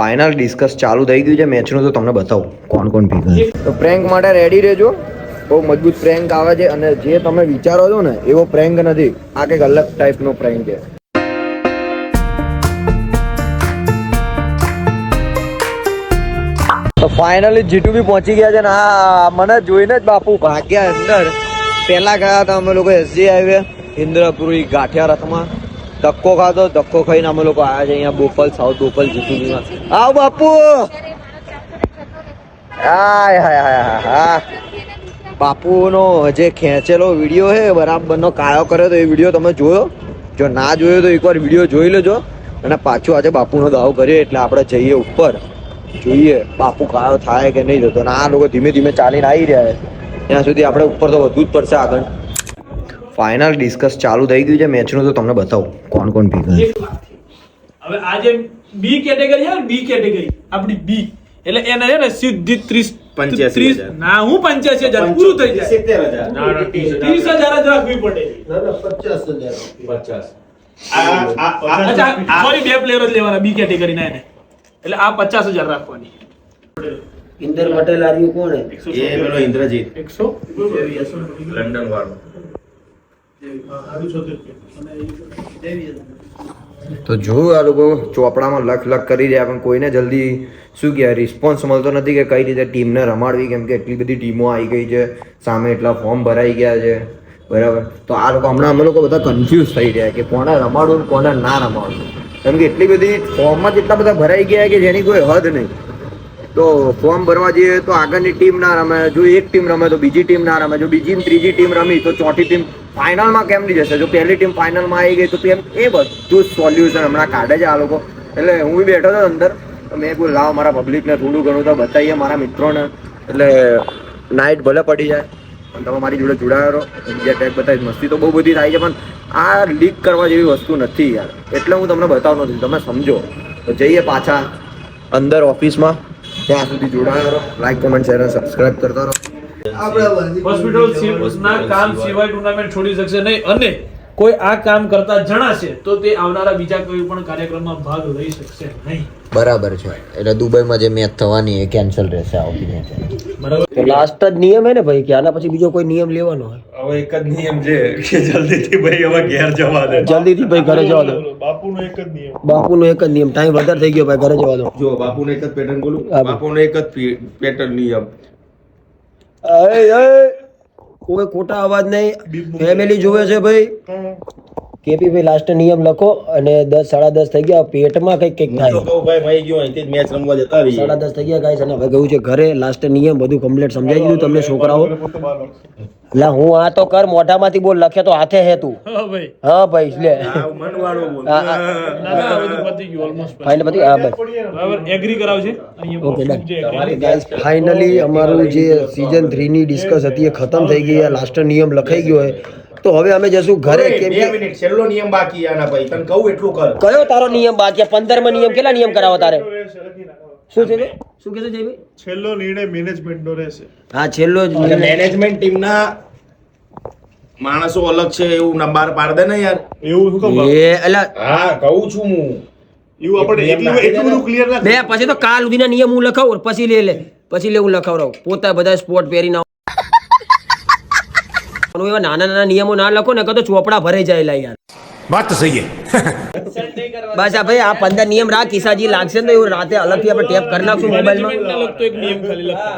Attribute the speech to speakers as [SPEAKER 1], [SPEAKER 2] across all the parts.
[SPEAKER 1] Final discuss ચાલુ થઈ ગયું છે મેચનું તો તમને બતાવું કોણ કોણ ભેગા તો પ્રેન્ક માટે રેડી રહેજો. બહુ મજબૂત પ્રેન્ક આવે છે અને જે તમે વિચારો છો ને, એવો પ્રેન્ક નથી. આ કંઈક અલગ ટાઈપનો પ્રેન્ક છે. તો ફાઇનલી જીટુ બી પહોંચી ગયા છે ને, આ મને જોઈને જ બાપુ ભાગ્યા અંદર. પહેલા ગયા હતા અમે લોકો એસજી હાઈવે ઇન્દ્રપુરી ગાંઠિયા રથમાં. ધક્કો ખાધો, ધક્કો ખાઈને અમે લોકો આવ્યા છે અહીંયા બોપલ, સાઉથ બોપલ જીટુબીમાં આવ બાપુ! હાય હાય હાય હા બાપુનો જે ખેંચેલો વીડિયો છે, બરાબરનો કાયો કર્યો તો એ વીડિયો તમે જોયો? જો ના જોયો તો એકવાર વીડિયો જોઈ લેજો. અને પાછું આજે બાપુનો દાવ કરીએ એટલે આપણે જઈએ ઉપર. જોઈએ બાપુ કાયો થાય કે નહીં જતો ના આ લોકો ધીમે ધીમે ચાલીને આવી રહ્યા છે. ત્યાં સુધી આપણે ઉપર તો વધવું જ પડશે આગળ. ફાઇનલ ડિસ્કસ ચાલુ થઈ ગયું છે મેચનું તો તમને બતાવું કોણ કોણ ભેગા.
[SPEAKER 2] હવે આ જે બી કેટેગરી છે બી કેટેગરી આપણી બી એટલે એને છે ને સીધી ત્રીસ ત્રીસ
[SPEAKER 3] હજાર.
[SPEAKER 2] ના હું પંચ્યાસી હજાર પૂરું થઈ જાય.
[SPEAKER 3] સિત્તેર હજાર.
[SPEAKER 2] ત્રીસ હજાર. જ રાખવી પડે.
[SPEAKER 3] આ- આ- આ-
[SPEAKER 2] સોરી બે પ્લેયર જ લેવાના બી કેટેગરી ના એને. એટલે આ પચાસ હજાર રાખવાની.
[SPEAKER 4] ઇન્દર પટેલ આર્યું કોણ
[SPEAKER 3] એ પેલો ઇન્દ્રજીત.
[SPEAKER 2] એકસો.
[SPEAKER 3] લંડન વાળો.
[SPEAKER 1] તો જોયું આ લોકો ચોપડામાં લખ લખ કરી રહ્યા, પણ કોઈને જલ્દી શું કહેવાય રિસ્પોન્સ મળતો નથી કે કઈ રીતે ટીમને રમાડવી, કેમ કે એટલી બધી ટીમો આવી ગઈ છે, સામે એટલા ફોર્મ ભરાઈ ગયા છે, બરાબર? તો આ લોકો, હમણાં અમે લોકો બધા કન્ફ્યુઝ થઈ રહ્યા કે કોને રમાડવું કોને ના રમાડવું. કેમ કે એટલી બધી ફોર્મમાં જ એટલા બધા ભરાઈ ગયા કે જેની કોઈ હદ નહીં. તો ફોર્મ ભરવા જઈએ તો આગળની ટીમ ના રમે, જો એક ટીમ રમે તો બીજી ટીમ ના રમે, જો બીજી ત્રીજી ટીમ રમી તો ચોથી ટીમ ફાઇનલમાં કેમ નહીં જશે? જો પહેલી ટીમ ફાઇનલમાં આવી ગઈ તો એમ એ બધું સોલ્યુશન હમણાં કાઢે છે આ લોકો. એટલે હું બી બેઠો હતો અંદર. મેં કોઈ લાવ મારા પબ્લિકને થોડું ઘણું તો બતાવીએ મારા મિત્રોને. એટલે નાઇટ ભલે પડી જાય, પણ તમે મારી જોડે જોડાયો રહો. બીજા ટેક બતાવીશ. મસ્તી તો બહુ બધી થાય છે, પણ આ લીક કરવા જેવી વસ્તુ નથી યાર. એટલે હું તમને બતાવતો નથી. તમે સમજો. તો જઈએ પાછા અંદર ઓફિસમાં ત્યાં સુધી જોડાયો રહો. લાઈક કોમેન્ટ શેર સબસ્ક્રાઈબ કરતા રહો.
[SPEAKER 2] હોસ્પિટલ ના કામ સિવાય ટુર્નામેન્ટ છોડી શકશે નહીં. અને કોઈ આ કામ કરતા જણાશે તો તે આવનારા બીજા કોઈ પણ કાર્યક્રમમાં ભાગ લઈ શકશે નહીં.
[SPEAKER 1] બરાબર છે. એટલે દુબઈમાં જે મેચ થવાની એ કેન્સલ રહેશે આ વખતે
[SPEAKER 2] બરાબર.
[SPEAKER 4] લાસ્ટ જ નિયમ હે ને ભાઈ કે આના પછી બીજો કોઈ નિયમ લેવાનો હોય?
[SPEAKER 3] હવે એક જ નિયમ છે કે જલ્દીથી ભાઈ હવે ઘેર જવા દે.
[SPEAKER 4] જલ્દીથી ભાઈ ઘરે જવા દો.
[SPEAKER 2] બાપુનો એક જ નિયમ.
[SPEAKER 4] બાપુનો એક જ નિયમ. ટાઈમ વધારે થઈ ગયો ભાઈ ઘરે જવા દો.
[SPEAKER 3] જો બાપુનો એક જ પેટર્ન બોલું? બાપુનો એક જ પેટર્ન નિયમ.
[SPEAKER 4] કોઈ ખોટા અવાજ નહીં. ફેમિલી જોવે છે ભાઈ. કેપી ભાઈ લાસ્ટ નિયમ લખો અને દસ સાડા દસ થઈ ગયા પેટમાં કંઈક કંઈક થાય.
[SPEAKER 3] ભાઈ ભાઈ ગયો અહીંથી મેચ રમવા જતા રહીએ.
[SPEAKER 4] સાડા દસ થઈ ગયા ગાઈસ અને હવે ગયું છે ઘરે. લાસ્ટ નિયમ બધું કમ્પ્લીટ સમજાઈ દીધું તમને છોકરાઓ. એટલે હું આ તો કર મોઢામાંથી બોલ લખે તો હાથે હે તું.
[SPEAKER 2] હા ભાઈ.
[SPEAKER 4] હા લે.
[SPEAKER 2] પતી
[SPEAKER 4] ફાઇનલ હા ભાઈ.
[SPEAKER 2] એગ્રી કરાવજે.
[SPEAKER 4] ઓકે
[SPEAKER 2] ડન
[SPEAKER 4] ગાઈસ ફાઇનલી અમારું જે સીઝન 3 ની ડિસ્કસ હતી એ ખતમ થઈ ગઈ લાસ્ટ નિયમ લખાઈ ગયો હોય તો હવે અમે જશું ઘરે કેમ
[SPEAKER 3] બે
[SPEAKER 4] કે
[SPEAKER 3] મિનિટ છેલ્લો નિયમ બાકી આના ભાઈ. તને કહું એટલું કર.
[SPEAKER 4] કયો તારો નિયમ બાકી પંદરમાં નિયમ કેટલા નિયમ કરાવો તારે? શું છે શું કીધું જયભાઈ
[SPEAKER 2] છેલ્લો નિર્ણય મેનેજમેન્ટ નો રહેશે.
[SPEAKER 4] હા છેલ્લો
[SPEAKER 3] મેનેજમેન્ટ ટીમના માણસો અલગ છે એવું ના બાર પાડ દે ને યાર.
[SPEAKER 2] એવું શું કહું
[SPEAKER 4] એ એટલે
[SPEAKER 3] હા કહું છું હું.
[SPEAKER 2] એવું આપણે એટલું એટલું બધું ક્લિયર ના
[SPEAKER 4] બે પછી તો કાલ સુધીના નિયમ હું લખાવું પછી લે લે પછી લેવું હું લખાવડાવું. પોતા બધા સ્પોર્ટ પહેરીને. એવા નાના નાના નિયમો ના લખો ને તો ચોપડા ભરાઈ જાય યાર.
[SPEAKER 5] વાત સહી
[SPEAKER 4] બસ આ ભાઈ આ પંદર નિયમ રાખ ઈસાજી લાગશે ને એવું રાતે અલગથી આપણે ટેપ કરી નાખશું મોબાઈલમાં.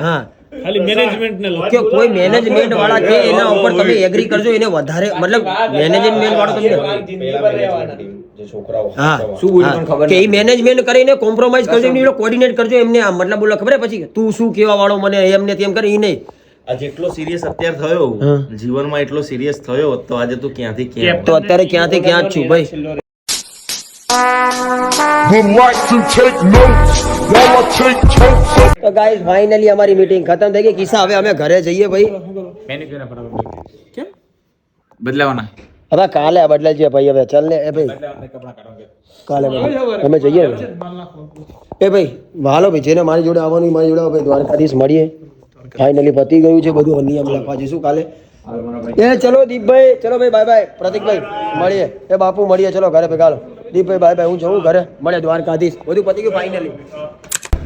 [SPEAKER 4] હા.
[SPEAKER 2] ખાલી મેનેજમેન્ટ ને
[SPEAKER 4] કે કોઈ મેનેજમેન્ટ વાળા છે એના ઉપર તમે એગ્રી કરજો એને વધારે મતલબ મેનેજમેન્ટ વાળો તમે હા શું કે એ મેનેજમેન્ટ કરીને કોમ્પ્રોમાઇઝ કરજો એમની કોર્ડિનેટ કરજો એમને મતલબ બોલો ખબર પછી તું શું કેવા વાળો મને એમને તેમ એ નહીં
[SPEAKER 3] આ જેટલો સિરિયસ અત્યારે થયો જીવનમાં એટલો સિરિયસ થયો તો આજે તું ક્યાંથી ક્યાં
[SPEAKER 4] તો અત્યારે ક્યાંથી ક્યાં છું ભાઈ? તો ગાઈસ ફાઇનલી અમારી મીટિંગ ખતમ થઈ ગઈ. કિસ્સા હવે અમે ઘરે જઈએ ભાઈ.
[SPEAKER 2] કેમ?
[SPEAKER 6] બદલાવાના.
[SPEAKER 4] હવે કાલે આ બદલાય ભાઈ. હવે ચાલ ને એ ભાઈ. કાલે અમે જઈએ એ ભાઈ હાલો ભાઈ જેને મારી જોડે આવવાનું મારી જોડે ભાઈ. દ્વારકાધીશ મળીએ. ફાઇનલી પતી ગયું છે બધું. નિયમ લખવા જઈશું કાલે. એ ચલો દીપભાઈ, ચલો ભાઈ બાય બાય પ્રતિકભાઈ, મળીએ. એ બાપુ, મળીએ. ચલો, ઘરે ભેગા દીપભાઈ બાય બાય હું જવું ઘરે. મળે દ્વારકાધીશ. બધું પતી ગયું ફાઇનલી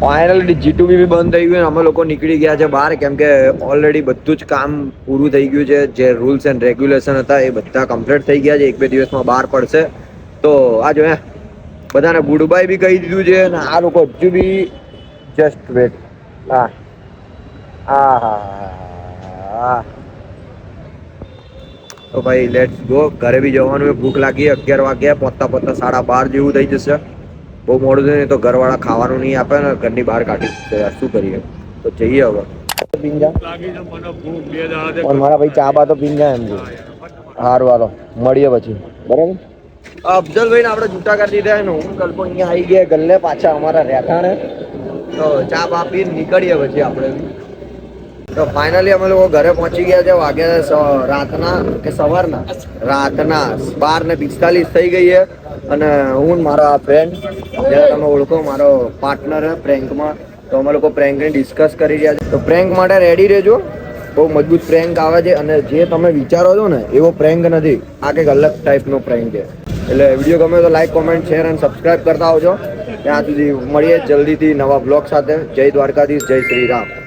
[SPEAKER 1] ફાઇનલી જીટુ બી બંધ થઈ ગયું અમે લોકો નીકળી ગયા છે બહાર. કેમ કે ઓલરેડી બધું જ કામ પૂરું થઈ ગયું છે. જે રૂલ્સ એન્ડ રેગ્યુલેશન હતા એ બધા કમ્પ્લીટ થઈ ગયા છે. એક બે દિવસમાં બહાર પડશે. તો આ જો બધાને ગુડ બાય બી કહી દીધું છે અને આ લોકો હજુ બી જસ્ટ વેટ હા. તો ભાઈ લેટ્સ ગો ઘરે બી જવાનું ભૂખ લાગી અગિયાર વાગ્યા. પહોંચતા પહોંચતા સાડા બાર જેવું થઈ જશે. બહુ મોડું થયું તો ઘરવાળા ખાવાનું નહીં આપે ને ઘરની બહાર કાઢી શું કરીએ? તો જઈએ હવે. પણ મારા ભાઈ ચા બા તો પીન જાય એમ હારું હાલો. મળીએ પછી. બરાબર? અફજલભાઈ ને આપણે જૂતા કરી દીધા ને. હું કલ્પો અહીંયા આવી ગયા. ગલ્લે પાછા અમારા રહેઠાણે. તો ચા બા પીને નીકળીએ પછી આપણે. તો ફાઇનલી અમે લોકો ઘરે પહોંચી ગયા છે. વાગ્યા રાતના કે સવારના? રાતના. બાર ને પિસ્તાલીસ થઈ ગઈ છે. અને હું મારા ફ્રેન્ડ જે તમે ઓળખો, મારો પાર્ટનર છે પ્રેન્કમાં, તો અમે લોકો પ્રેન્કને ડિસ્કસ કરી રહ્યા છે. તો પ્રેન્ક માટે રેડી રહેજો. બહુ મજબૂત પ્રેન્ક આવે છે. અને જે તમે વિચારો છો ને, એવો પ્રેન્ક નથી. આ કંઈક અલગ ટાઈપનો પ્રેન્ક છે. એટલે વીડિયો ગમે તો લાઈક કોમેન્ટ શેર અને સબસ્ક્રાઈબ કરતા આવજો. ત્યાં સુધી મળીએ જલ્દીથી નવા બ્લોગ સાથે. જય દ્વારકાધીશ, જય શ્રી રામ.